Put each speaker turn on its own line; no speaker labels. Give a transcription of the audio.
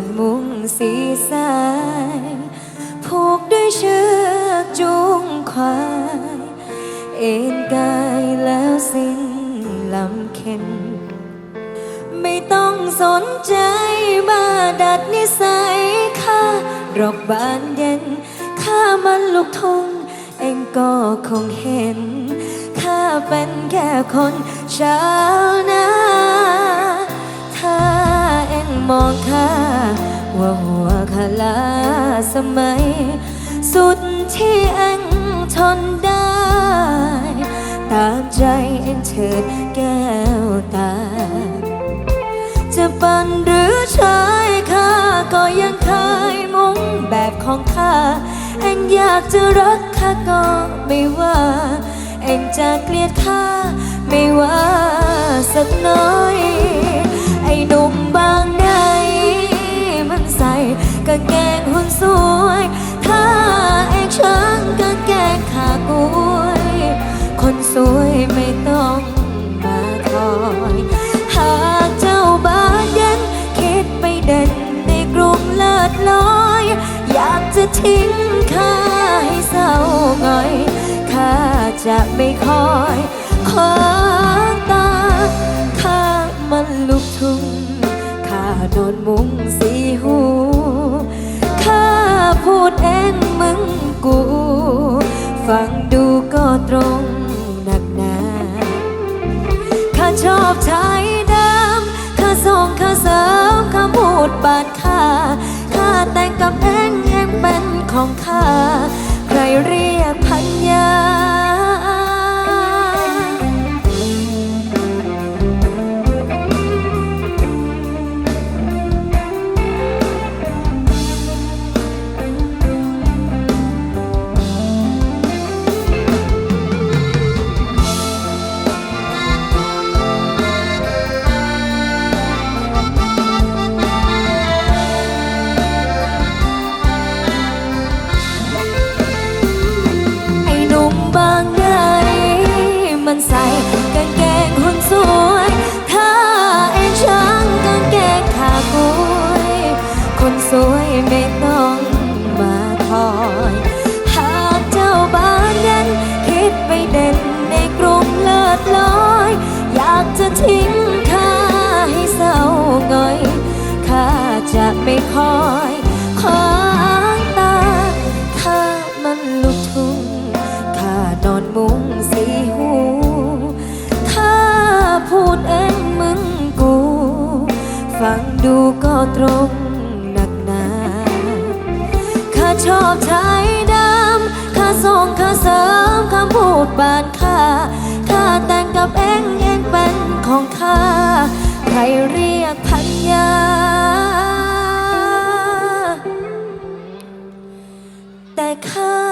อนมุ้งสีสาย ผูกด้วยเชือกจูงควาย เอ็นกายแล้วสิ้นลำเค็นไม่ต้องสนใจมาดัดนิสัยข้ารอกบานเย็นข้ามันลูกทุ่งเองก็คงเห็น ข้าเป็นแค่คนชาวนาถ้าเอง มองข้าว่าหัวขาลาสมัย สุดที่เอ็งทนได้ ตามใจเอ็งเถิดแก้วตา จะปันหรือชายข้าก็ยังเคยมุงแบบของข้าเอ็งอยากจะรักข้าก็ไม่ว่า เอ็งจะเกลียดข้าไม่ว่าสักน้อยางเกงขากล้วยคนสวยไม่ต้องมาคอย หากเจ้าบานเย็นคิดไปเด่นในกรุงเลิศลอย อยากจะทิ้งข้าให้เศร้าหงอยข้าจะไม่คอยขวาตาข้ามันลูกทุ่งข้านอนมุงสีหูข้าพูดเอง ฟังดูก็ตรงหนักหนาข้าชอบชายดำข้าส่งข้าเสริมข้าพูดบานข้าข้าแต่งกับเองเองเป็นของข้า ใครเรียกพันยา มันใส่กางเกงหุ่นสวยถ้าเองช่างกางเกงขากล้วยคนสวยไม่ต้องมาคอย หากเจ้าบ้านเด่นคิดไปเด่นในกรุงเลิศลอย อยากจะทิ้งข้าให้เศร้าหงอยข้าจะไม่คอ ฟังดูก็ตรงหนักหนาข้าชอบชายดำข้าส่งข้าเสริมข้าพูดบานข้าข้าแต่งกับเองเองเป็นของข้าใครเรียกพันยา แต่ข้า